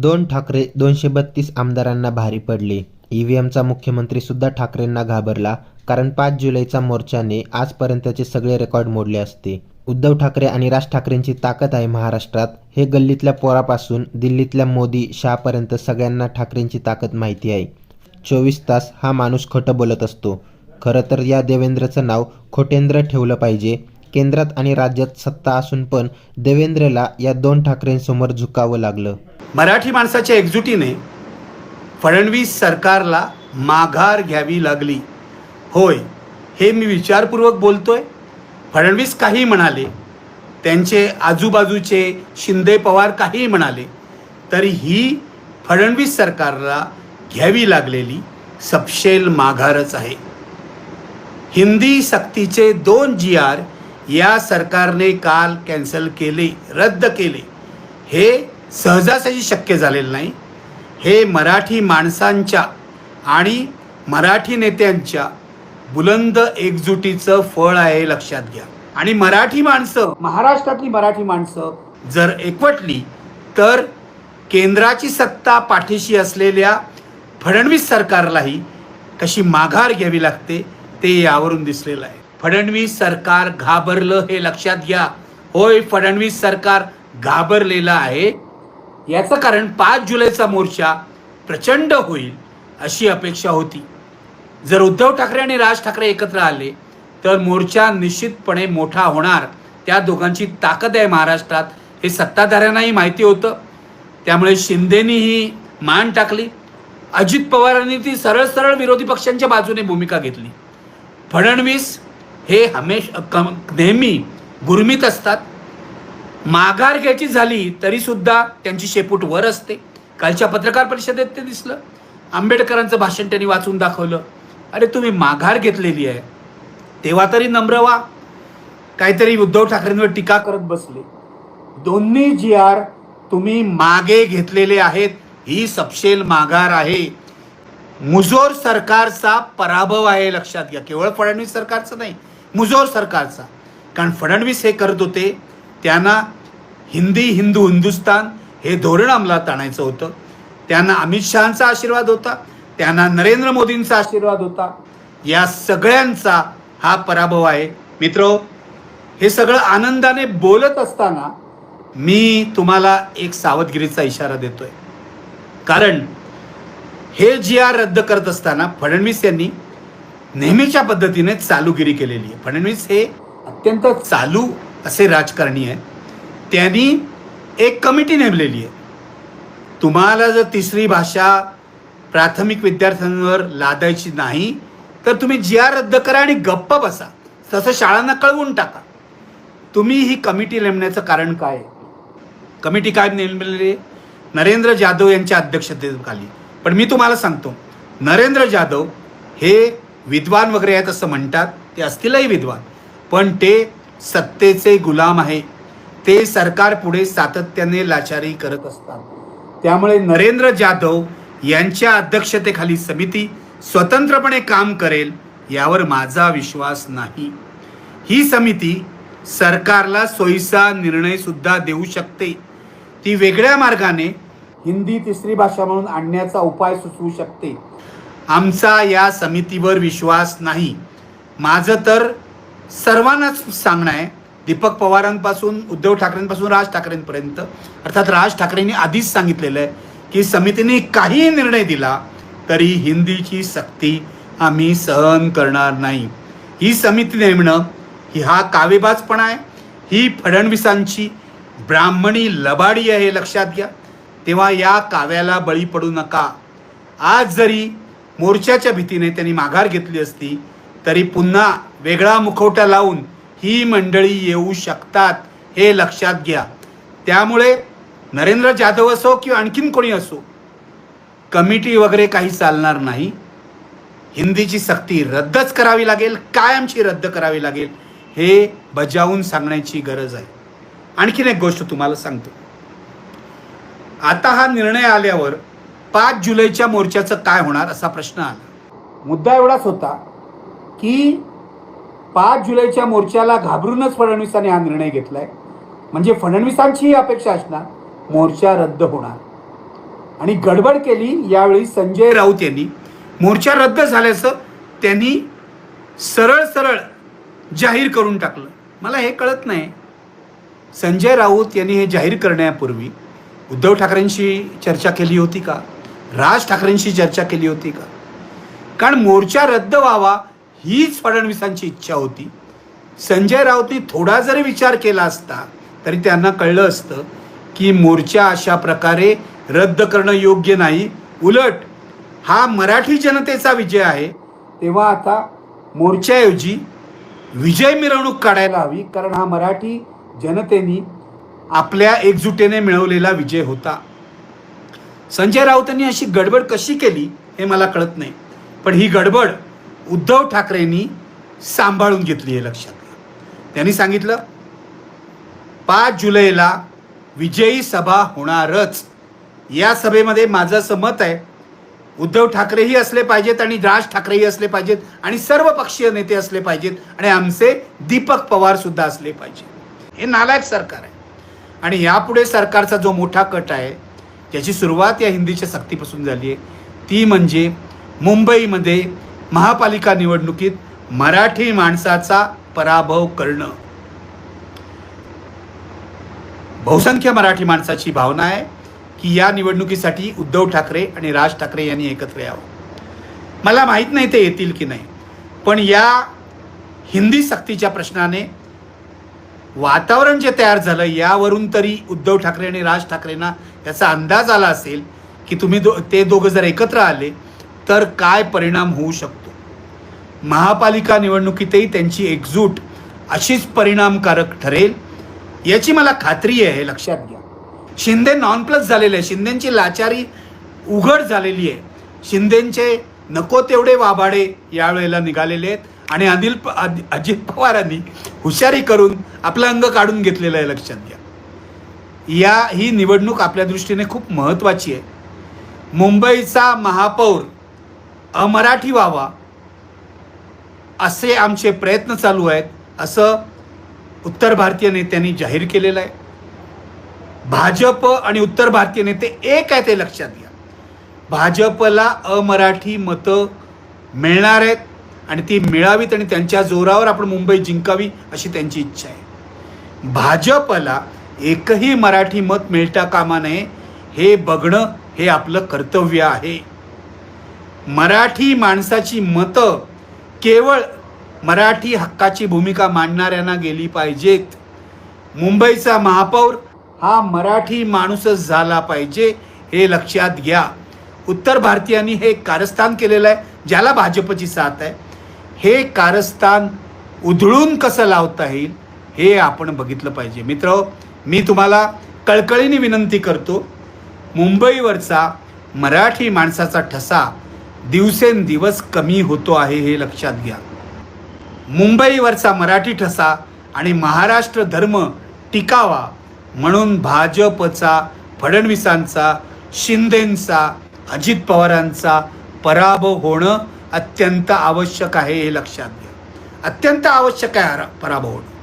दोन ठाकरे दोनशे बत्तीस आमदारांना भारी पडले. ईव्हीएमचा मुख्यमंत्री सुद्धा ठाकरेंना घाबरला कारण पाच जुलैचा मोर्चाने आजपर्यंतचे सगळे रेकॉर्ड मोडले असते. उद्धव ठाकरे आणि राज ठाकरेंची ताकद आहे महाराष्ट्रात. हे गल्लीतल्या पोरापासून दिल्लीतल्या मोदी शहापर्यंत सगळ्यांना ठाकरेंची ताकद माहिती आहे. चोवीस तास हा माणूस खोटं बोलत असतो. खरं तर या देवेंद्रचं नाव खोटेंद्र ठेवलं पाहिजे. केंद्रात आणि राज्यात सत्ता असून पण देवेंद्रला या दोन ठाकरेंसमोर झुकावं लागलं. मराठी माणसाच्या एकजुटीने फडणवीस सरकारला माघार घ्यावी लागली. होय हे मी विचारपूर्वक बोलतोय. फडणवीस काही म्हणाले त्यांचे आजूबाजूचे शिंदे पवार काही म्हणाले तरी ही फडणवीस सरकारला घ्यावी लागलेली सपशेल माघारच आहे. हिंदी सक्तीचे दोन जी आर या सरकारने काल कॅन्सल केले रद्द केले. हे सहजासहजी शक्य झालेलं नाही. हे मराठी माणसांच्या आणि मराठी नेत्यांच्या बुलंद एकजुटीचं फळ आहे लक्षात घ्या. आणि मराठी माणसं महाराष्ट्रातली मराठी माणसं जर एकवटली तर केंद्राची सत्ता पाठीशी असलेल्या फडणवीस सरकारलाही कशी माघार घ्यावी लागते ते यावरून दिसलेलं आहे. फडणवीस सरकार घाबरलं हे लक्षात घ्या. होय फडणवीस सरकार घाबरलेलं आहे. याचं कारण पाच जुलैचा मोर्चा प्रचंड होईल अशी अपेक्षा होती. जर उद्धव ठाकरे आणि राज ठाकरे एकत्र आले तर मोर्चा निश्चितपणे मोठा होणार. त्या दोघांची ताकद आहे महाराष्ट्रात. हे सत्ताधाऱ्यांनाही माहिती होतं. त्यामुळे शिंदेनीही मान टाकली. अजित पवारांनी ती सरळ सरळ विरोधी पक्षांच्या बाजूने भूमिका घेतली. फडणवीस हे हमेश कम- नेहमी गुरमीत असतात. माघार घ्यायची झाली तरीसुद्धा त्यांची शेपूट वर असते. कालच्या पत्रकार परिषदेत ते दिसलं. आंबेडकरांचं भाषण त्यांनी वाचून दाखवलं. अरे तुम्ही माघार घेतलेली आहे. तेव्हा तरी नम्र व्हा काहीतरी उद्धव ठाकरेंवर टीका करत बसले. दोन्ही जी आर तुम्ही मागे घेतलेले आहेत ही सपशेल माघार आहे. मुजोर सरकारचा पराभव आहे लक्षात घ्या. केवळ फडणवीस सरकारचं नाही मुजोर सरकारचा. कारण फडणवीस हे करत होते त्यांना हिंदी हिंदू हिंदुस्तान हे धोरण अंमलात आणायचं होतं. त्यांना अमित शहाचा आशीर्वाद होता त्यांना नरेंद्र मोदींचा आशीर्वाद होता. या सगळ्यांचा हा पराभव आहे. मित्र हे सगळं आनंदाने बोलत असताना मी तुम्हाला एक सावधगिरीचा इशारा देतोय. कारण हे जी आर रद्द करत असताना फडणवीस यांनी नेहमीच्या पद्धतीने चालूगिरी केलेली आहे. फडणवीस हे अत्यंत चालू असे राजकारणी आहे त्यांनी एक कमिटी नेमलेली आहे. तुम्हाला जर तिसरी भाषा प्राथमिक विद्यार्थ्यांवर लादायची नाही तर तुम्ही जी आर रद्द करा आणि गप्प बसा. तसं शाळांना कळवून टाका. तुम्ही ही कमिटी नेमण्याचं कारण काय आहे? कमिटी काय नेमलेली आहे? नरेंद्र जाधव यांच्या अध्यक्षतेखाली. पण मी तुम्हाला सांगतो नरेंद्र जाधव हे विद्वान वगैरे आहेत असं म्हणतात. ते असतीलही विद्वान. पण ते सत्तेचे गुलाम आहे. ते सरकार पुढे सातत्याने लाचारी करत असतात. त्यामुळे नरेंद्र जाधव यांच्या अध्यक्षतेखाली समिती स्वतंत्रपणे काम करेल यावर माझा विश्वास नाही. ही समिती सरकारला सोयीचा निर्णय सुद्धा देऊ शकते. ती वेगळ्या मार्गाने हिंदी तिसरी भाषा म्हणून आणण्याचा उपाय सुचवू शकते. आमचा या समितीवर विश्वास नाही. माझं तर सर्वांनाच सांगणं आहे दीपक पवारांपासून उद्धव ठाकरेंपासून राज ठाकरेंपर्यंत. अर्थात राज ठाकरेंनी आधीच सांगितलेलं आहे की समितीने काही निर्णय दिला तरी हिंदीची सक्ती आम्ही सहन करणार नाही. ही समिती नेमणं ही हा कावेबाजपणा आहे ही फडणवीसांची ब्राह्मणी लबाडी आहे हे लक्षात घ्या. तेव्हा या काव्याला बळी पडू नका. आज जरी मोर्चाच्या भीतीने त्यांनी माघार घेतली असती तरी पुन्हा वेगळा मुखवटा लावून ही मंडळी येऊ शकतात हे लक्षात घ्या. त्यामुळे नरेंद्र जाधव असो किंवा आणखीन कोणी असो कमिटी वगैरे काही चालणार नाही. हिंदीची सक्ती रद्दच करावी लागेल कायमची रद्द करावी लागेल हे बजावून सांगण्याची गरज आहे. आणखीन एक गोष्ट तुम्हाला सांगतो. आता हा निर्णय आल्यावर पाच जुलैच्या मोर्चाचं काय होणार असा प्रश्न आला. मुद्दा एवढाच होता की पाच जुलैच्या मोर्चाला घाबरूनच फडणवीसांनी हा निर्णय घेतलाय. म्हणजे फडणवीसांची ही अपेक्षा असणार मोर्चा रद्द होणार. आणि गडबड केली यावेळी संजय राऊत यांनी. मोर्चा रद्द झाल्याचं त्यांनी सरळ सरळ जाहीर करून टाकलं. मला हे कळत नाही. संजय राऊत यांनी हे जाहीर करण्यापूर्वी उद्धव ठाकरेंशी चर्चा केली होती का? राज ठाकरेंशी चर्चा केली होती का? कारण मोर्चा रद्द व्हावा हीच फडणवीसांची इच्छा होती. संजय राऊतनी थोडा जरी विचार केला असता तरी त्यांना कळलं असतं की मोर्चा अशा प्रकारे रद्द करणं योग्य नाही. उलट हा मराठी जनतेचा विजय आहे. तेव्हा आता मोर्चाऐवजी विजय मिरवणूक काढायला हवी कारण हा मराठी जनतेनी आपल्या एकजुटीने मिळवलेला विजय होता. संजय राऊतांनी अशी गडबड कशी केली हे मला कळत नाही. पण ही गडबड उद्धव ठाकरेंनी सांभाळून घेतली हे लक्षात त्यांनी सांगितलं पाच जुलैला विजयी सभा होणारच. या सभेमध्ये माझं असं मत आहे उद्धव ठाकरेही असले पाहिजेत आणि राज ठाकरेही असले पाहिजेत आणि सर्व पक्षीय नेते असले पाहिजेत आणि आमचे दीपक पवार सुद्धा असले पाहिजेत. हे नालायक सरकार आहे. आणि यापुढे सरकारचा जो मोठा कट आहे ज्याची सुरुवात या हिंदीच्या सक्तीपासून झाली आहे. ती म्हणजे मुंबईमध्ये महापालिका निवडणुकीत मराठी माणसाचा पराभव करणं. बहुसंख्य मराठी माणसाची भावना आहे की या निवडणुकीसाठी उद्धव ठाकरे आणि राज ठाकरे यांनी एकत्र यावं. मला माहीत नाही ते येतील की नाही पण या हिंदी सक्तीच्या प्रश्नाने वातावरण जे तयार झालं यावरून तरी उद्धव ठाकरे आणि राज ठाकरेंना याचा अंदाज आला असेल की तुम्ही दो ते दोघं जर एकत्र आले तर काय परिणाम होऊ शकतो? महापालिका निवडणुकीतही त्यांची एकजूट अशीच परिणामकारक ठरेल याची मला खात्री आहे लक्षात घ्या. शिंदे नॉन प्लस झालेले आहे शिंदेची लाचारी उघड झालेली आहे. शिंदेचे नको तेवढे वाभाडे यावेळेला निघालेले आहेत. आणि अनिल प अजित पवारांनी हुशारी करून आपलं अंग काढून घेतलेलं आहे लक्षात घ्या. या ही निवडणूक आपल्या दृष्टीने खूप महत्त्वाची आहे. मुंबईचा महापौर अमराठी व्हावा असे आमचे प्रयत्न चालू आहेत असं उत्तर भारतीय नेत्यांनी जाहीर केलेलं आहे. भाजप आणि उत्तर भारतीय नेते एक आहे ते लक्षात घ्या. भाजपला अमराठी मतं मिळणार आहेत. आणि ती मिळावीत आणि त्यांच्या जोरावर आपण मुंबई जिंकावी अशी त्यांची इच्छा आहे. भाजपला एकही मराठी मत मिळता कामा नये हे बघणं हे आपलं कर्तव्य आहे. मराठी माणसाची मतं केवळ मराठी हक्काची भूमिका मांडणाऱ्यांना गेली पाहिजेत. मुंबईचा महापौर हा मराठी माणूसच झाला पाहिजे हे लक्षात घ्या. उत्तर भारतीयांनी हे कारस्थान केलेलं आहे ज्याला भाजपची साथ आहे. हे कारस्थान उधळून कसं लावता येईल हे आपण बघितलं पाहिजे. मित्र मी तुम्हाला कळकळीने विनंती करतो मुंबईवरचा मराठी माणसाचा ठसा दिवसेंदिवस कमी होतो आहे हे लक्षात घ्या. मुंबईवरचा मराठी ठसा आणि महाराष्ट्र धर्म टिकावा म्हणून भाजपचा फडणवीसांचा शिंदेंचा अजित पवारांचा पराभव होणं अत्यंत आवश्यक आहे हे लक्षात घ्या. अत्यंत आवश्यक आहे पराभव होणं.